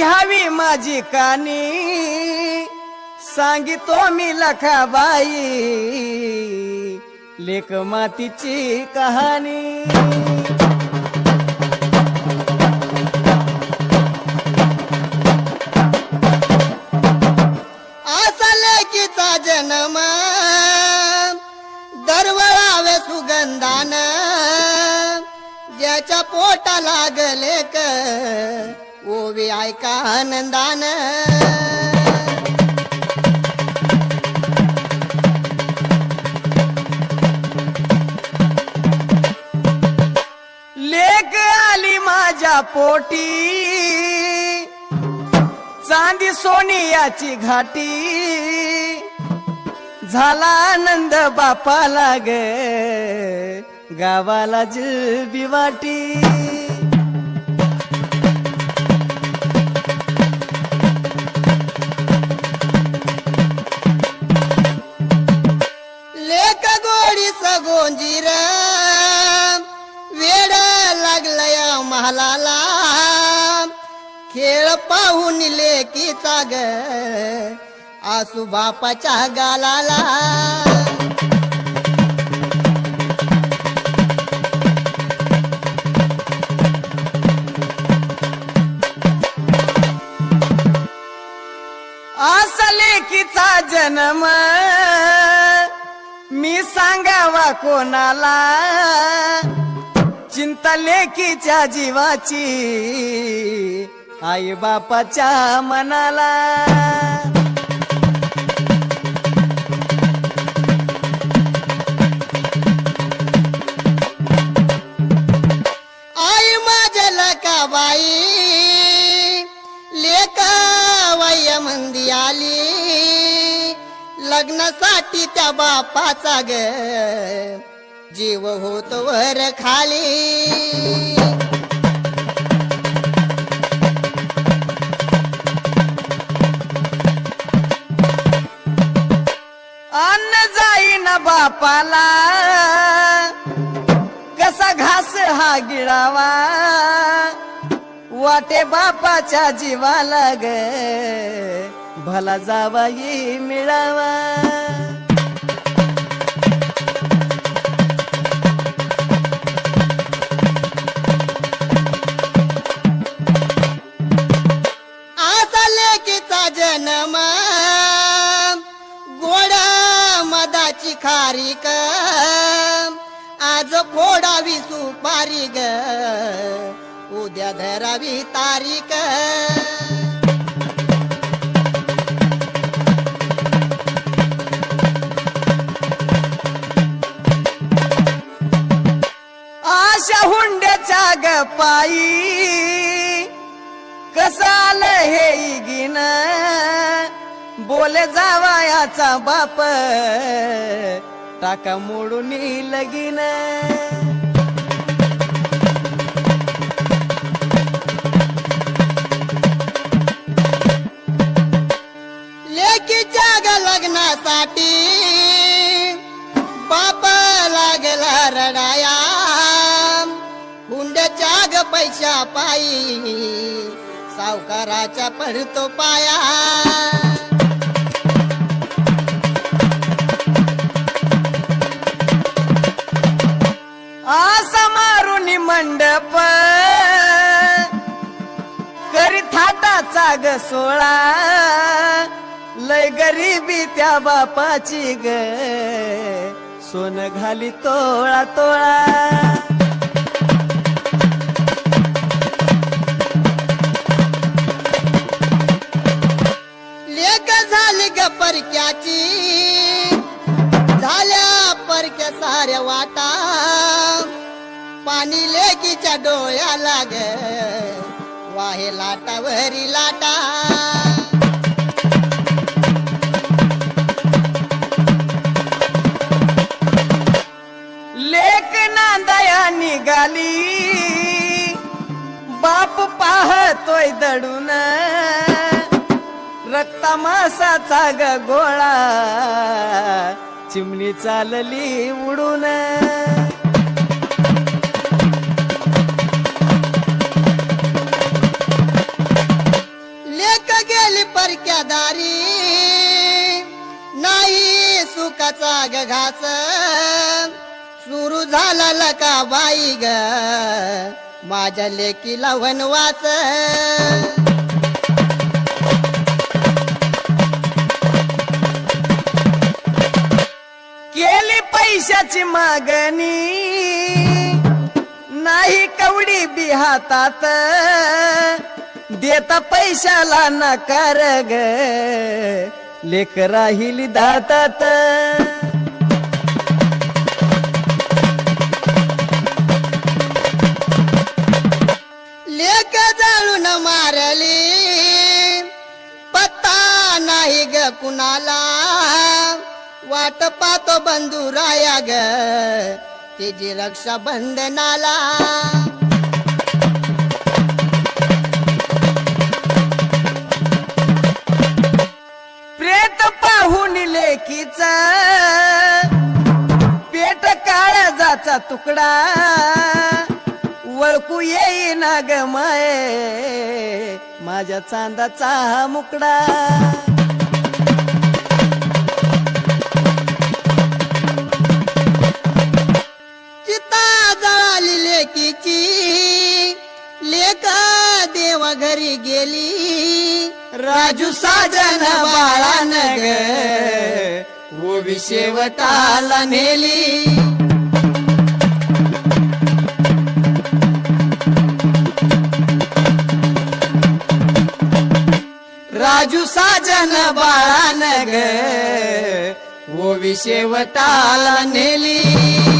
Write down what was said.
घ्यावी माझी कानी. सांगितो मी लखाबाई लेख मातीची कहाणी. असा लेकीचा जन्म दरवळावे सुगंधान. ज्याच्या पोटा लागले क ओवी ऐका आनंदान? लेक आली माझ्या पोटी. चांदी सोनियाची घाटी. झाला आनंद बापा लाग गावाला जुबी वाटी. महालाला खेळ पाहून लेकीचा ग आसू बापाच्या गालाला. लेकीचा जन्म. मी सांगावा कोणाला? चिंता लेकीच्या जीवाची. आई बापाच्या मनाला. आई माझ्या का बाई? लेका वय मंदी आली. लग्नासाठी त्या बापाचा ग. जीव होत वर खाली. अन्न जाईन बापाला. कसा घास हा गिळावा. वाटे बापाच्या जीवाला ग. भला जावाई मिळावा. खारी का. आज फोडावी सुपारी ग. उद्या धरावी तारीख. बोले जावायाचा बाप. टाका मोडून लगीन. लेकी ग लग्नासाठी बाप लागला रडाया. हुंड्याच्या ग पैशा पायी सावकाराच्या पडतो पाया. थाटाचा ग सोळा. लय गरीबी त्या बापाची ग. सोन घाली तोळा तोळा. झाली ग परक्याची. झाल्या परक्या साऱ्या वाटा. पाणी लेकीच्या डोळ्या लाग ग हे लाटावरी लाटा. लेक नांदया निघाली. बाप पाहतोय दडून. रक्ता मासाचा ग गोळा. चिमणी चालली उडून. देवाचा गघास ग सुरू झाला लका बाई ग. माझ्या लेकीला वनवाच केली पैशाची मागणी. नाही कवडी बी हातात. देता पैशाला नकार ग. लेख राहिली दातात. कुणाला वाट पाहतो बंधू राया ग तिची रक्षा बंधनाला प्रेत पाहून लेखीच पेट काळजाचा तुकडा. वळकू येईना ग माय माझ्या चांदाचा मुकडा. राजू बाळान ग वो शेवटाला नेली. राजू साजन बाळान ग वो शेवटाला नेली.